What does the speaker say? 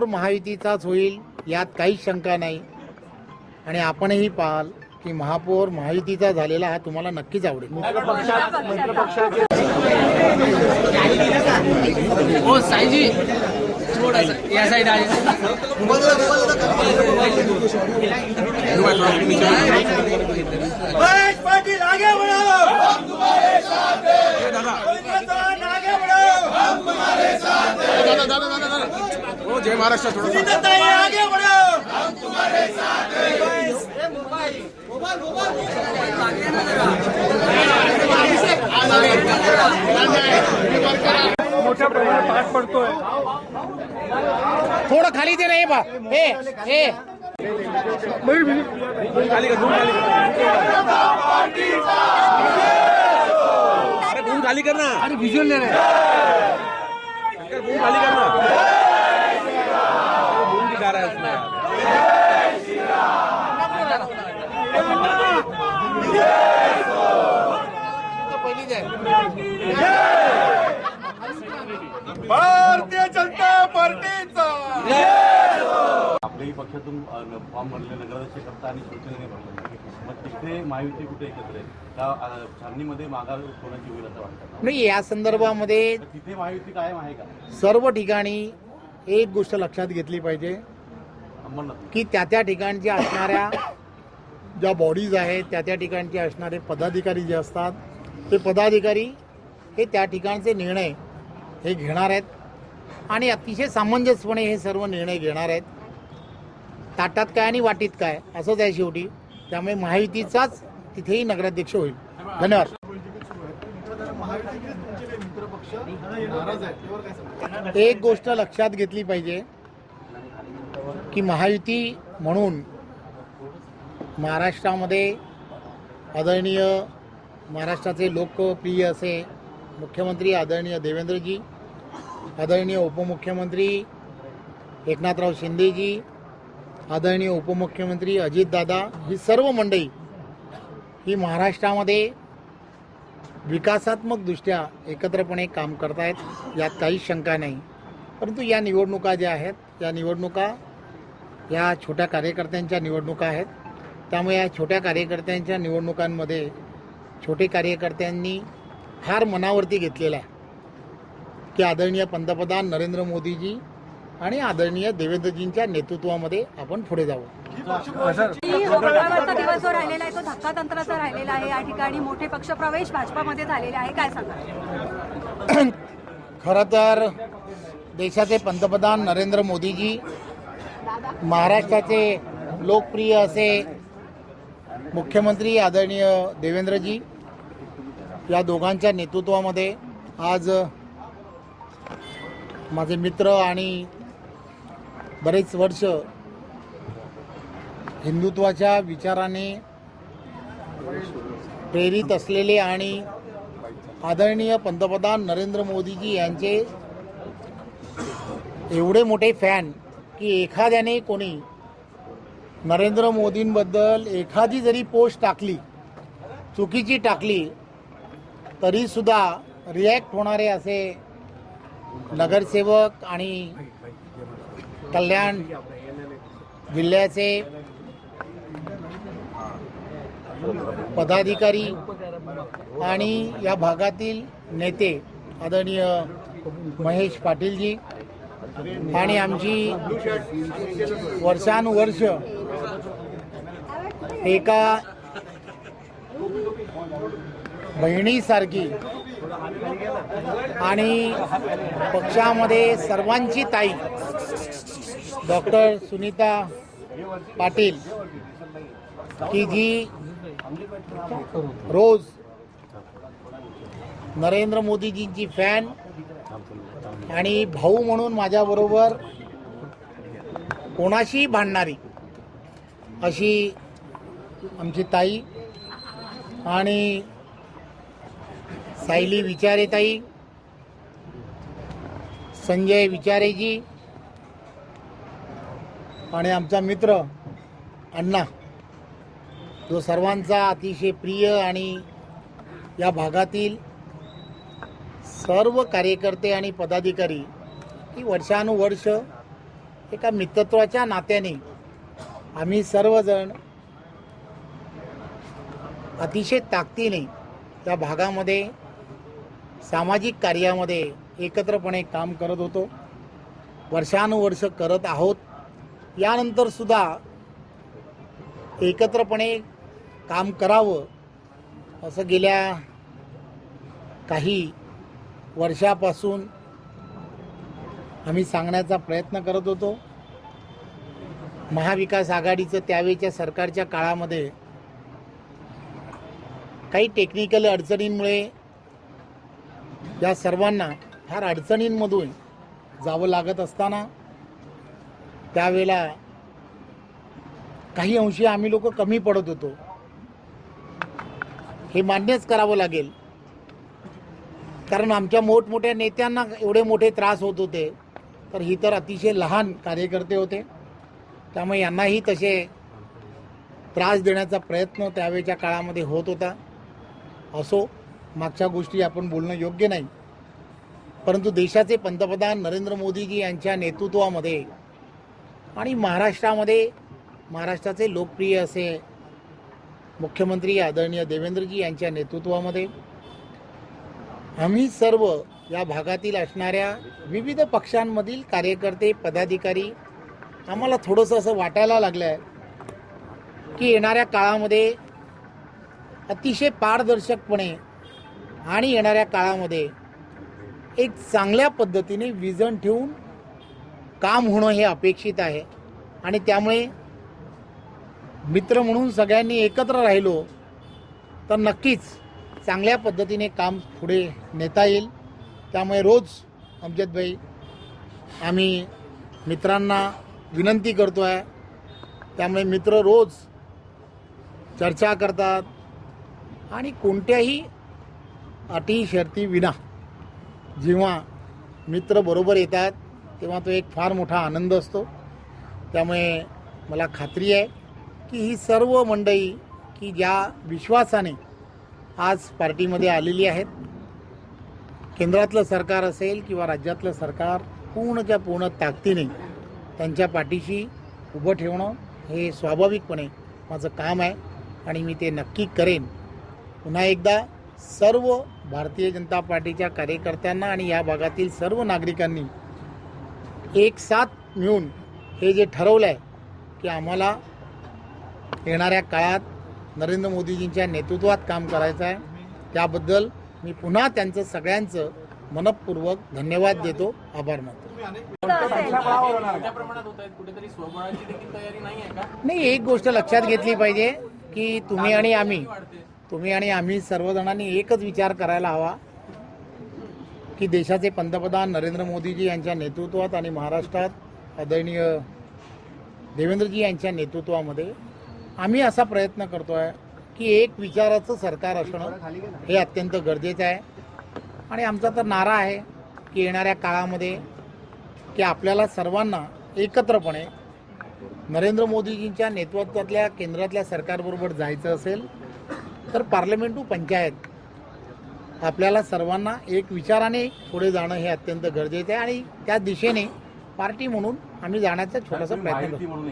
महापौर महायुतीचाच होईल यात काहीच शंका नाही. आणि आपणही पाहाल की महापौर महायुतीचा झालेला हा तुम्हाला नक्कीच आवडेल. हो साईजी. या हैं जय महाराष्ट्र थोडं सुनीताताई आगे बढ़ो। हम तुम्हारे साथ हैं मोठ्या प्रमाणात पाठ पडतोय थोडं खाली दे रे बा. हे हे. खाली कर खाली अरे धूम खाली कर ना. अरे विजुअल ले खाली कर ना. दिखा रहा है उसमें भारतीय जनता पार्टीचा. आपल्याही पक्षातून फॉर्म भरले नगराध्यक्ष करता आणि शिवसेनेने भरले मग तिथे महायुती कुठे एकत्र आहे? का अ, छाननीमध्ये माघार कोणाची होईल असं वाटतं नाही या संदर्भामध्ये तिथे महायुती कायम आहे का? सर्व ठिकाणी एक गोष्ट लक्षात घेतली पाहिजे. अंबरनाथ की त्या त्या ठिकाणच्या असणाऱ्या ज्या बॉडीज आहेत त्या त्या ठिकाणचे असणारे पदाधिकारी जे असतात ते पदाधिकारी हे त्या ठिकाणचे निर्णय हे घेणार आहेत. आणि अतिशय सामंजस्यपणे हे सर्व निर्णय घेणार आहेत. ताटात काय आणि वाटीत काय असंच आहे शेवटी. त्यामुळे महायुतीचाच तिथेही नगराध्यक्ष होईल. धन्यवाद. एक गोष्ट लक्षात घेतली पाहिजे की महायुती म्हणून महाराष्ट्रामध्ये आदरणीय महाराष्ट्राचे लोकप्रिय असे मुख्यमंत्री आदरणीय देवेंद्रजी आदरणीय उपमुख्यमंत्री एकनाथराव शिंदेजी आदरणीय उपमुख्यमंत्री अजितदादा ही सर्व मंडळी ही महाराष्ट्रामध्ये विकासात्मकदृष्ट्या एकत्रपणे काम करतायत यात काही शंका नाही. परंतु या निवडणुका ज्या आहेत या निवडणुका या छोट्या कार्यकर्त्यांच्या निवडणुका आहेत. त्यामुळे या छोट्या कार्यकर्त्यांच्या निवडणुकांमध्ये छोटे कार्यकर्त्यांनी फार मनावरती घेतलेला आहे. की आदरणीय पंतप्रधान नरेंद्र मोदीजी आणि आदरणीय देवेंद्रजींच्या नेतृत्वामध्ये आपण पुढे जाऊ. दिवस जो राहिलेला आहे तो राहिलेला आहे. या ठिकाणी मोठे पक्ष प्रवेश भाजपामध्ये झालेले आहे. काय सांगा खरं तर देशाचे पंतप्रधान नरेंद्र मोदीजी महाराष्ट्राचे लोकप्रिय असे मुख्यमंत्री आदरणीय देवेंद्रजी या दोघांच्या नेतृत्वामध्ये आज माझे मित्र आणि बरेच वर्ष हिंदुत्वाच्या विचाराने प्रेरित असलेले आणि आदरणीय पंतप्रधान नरेंद्र मोदीजी यांचे एवढे मोठे फॅन की एखाद्याने कोणी नरेंद्र मोदींबद्दल एखादी जरी पोस्ट टाकली चुकीची टाकली तरीसुद्धा रिॲक्ट होणारे असे नगरसेवक आणि कल्याण जिल्ह्याचे पदाधिकारी आणि या भागातील नेते आदरणीय महेश पाटीलजी आणि आमची वर्षानुवर्ष एका बहिणीसारखी आणि पक्षामध्ये सर्वांची ताई डॉक्टर सुनीता पाटील की जी रोज नरेंद्र मोदीजींची फॅन आणि भाऊ म्हणून माझ्याबरोबर कोणाशी भांडणारी अशी आमची ताई आणि सायली विचारे ताई संजय विचारेजी आणि आमचा मित्र अण्णा जो सर्वांचा अतिशय प्रिय आणि या भागातील सर्व कार्यकर्ते आणि पदाधिकारी की वर्षानुवर्ष एका मित्रत्वाच्या नात्याने आम्ही सर्वजण अतिशय ताकदीने त्या भागामध्ये सामाजिक कार्यामध्ये एकत्रपणे काम करत होतो. वर्षानुवर्ष करत आहोत. यानंतर सुद्धा एकत्रपणे काम करावं असं गेल्या काही वर्षापासून आम्ही सांगण्याचा प्रयत्न करत होतो. महाविकास आघाडीचं त्यावेळच्या सरकारच्या काळामध्ये काही टेक्निकल अडचणींमुळे या सर्वांना फार अडचणींमधून जावं लागत असताना त्यावेळेला काही अंशी आम्ही लोक कमी पडत होतो. हे मान्यच करावं लागेल. कारण आमच्या मोठमोठ्या नेत्यांना एवढे मोठे त्रास होत होते. तर ही तर अतिशय लहान कार्यकर्ते होते. त्यामुळे यांनाही तसे त्रास देण्याचा प्रयत्न त्यावेळच्या काळामध्ये होत होता. असो मागच्या गोष्टी आपण बोलणं योग्य नाही. परंतु देशाचे पंतप्रधान नरेंद्र मोदीजी यांच्या नेतृत्वामध्ये आणि महाराष्ट्रामध्ये महाराष्ट्राचे लोकप्रिय असे मुख्यमंत्री आदरणीय देवेंद्रजी यांच्या नेतृत्वामध्ये आम्ही सर्व या भागातील असणाऱ्या विविध पक्षांमधील कार्यकर्ते पदाधिकारी आम्हाला थोडंसं असं वाटायला लागलं आहे की येणाऱ्या काळामध्ये अतिशय पारदर्शकपणे आणि येणाऱ्या काळामध्ये एक चांगल्या पद्धतीने विजन ठेवून काम होणं हे अपेक्षित आहे. आणि त्यामुळे मित्र म्हणून सगळ्यांनी एकत्र राहिलो तर नक्कीच चांगल्या पद्धतीने काम पुढे नेता येईल. त्यामुळे रोज अमजदभाई आम्ही मित्रांना विनंती करतो आहे त्यामुळे मित्र रोज चर्चा करतात आणि कोणत्याही अटी शर्ती विना जेव्हा मित्र बरोबर येतात तेव्हा तो एक फार मोठा आनंद असतो. त्यामुळे मला खात्री आहे की ही सर्व मंडळी की ज्या विश्वासाने आज पार्टीमध्ये आलेली आहेत केंद्रातलं सरकार असेल किंवा राज्यातलं सरकार पूर्णच्या पूर्ण ताकदीने त्यांच्या पाठीशी उभं ठेवणं हे स्वाभाविकपणे माझं काम आहे आणि मी ते नक्की करेन. पुन्हा एकदा सर्व भारतीय जनता पार्टीच्या कार्यकर्त्यांना आणि या भागातील सर्व नागरिकांनी एक साथ मिळून हे जे ठरवलं आहे की आम्हाला येणाऱ्या काळात नरेंद्र मोदीजींच्या नेतृत्वात काम करायचं आहे त्याबद्दल मी पुन्हा त्यांचं सगळ्यांचं मनपूर्वक धन्यवाद देतो आभार मानतो. नाही एक गोष्ट लक्षात घेतली पाहिजे की तुम्ही आणि आम्ही तुम्ही आणि आम्ही सर्वजणांनी एकच विचार करायला हवा की देशाचे पंतप्रधान नरेंद्र मोदीजी यांच्या नेतृत्वात आणि महाराष्ट्रात आदरणीय देवेंद्रजी यांच्या नेतृत्वामध्ये आम्ही असा प्रयत्न करतो आहे की एक विचाराचं सरकार असणं हे अत्यंत गरजेचं आहे. आणि आमचा तर नारा आहे की येणाऱ्या काळामध्ये की आपल्याला सर्वांना एकत्रपणे नरेंद्र मोदीजींच्या नेतृत्वातल्या केंद्रातल्या सरकारबरोबर जायचं असेल तर पार्लमेंट टू पंचायत आपल्याला सर्वांना एक विचाराने पुढे जाणं हे अत्यंत गरजेचं आहे आणि त्या दिशेने पार्टी म्हणून आम्ही जाण्याचा छोटासा प्रयत्न करतो.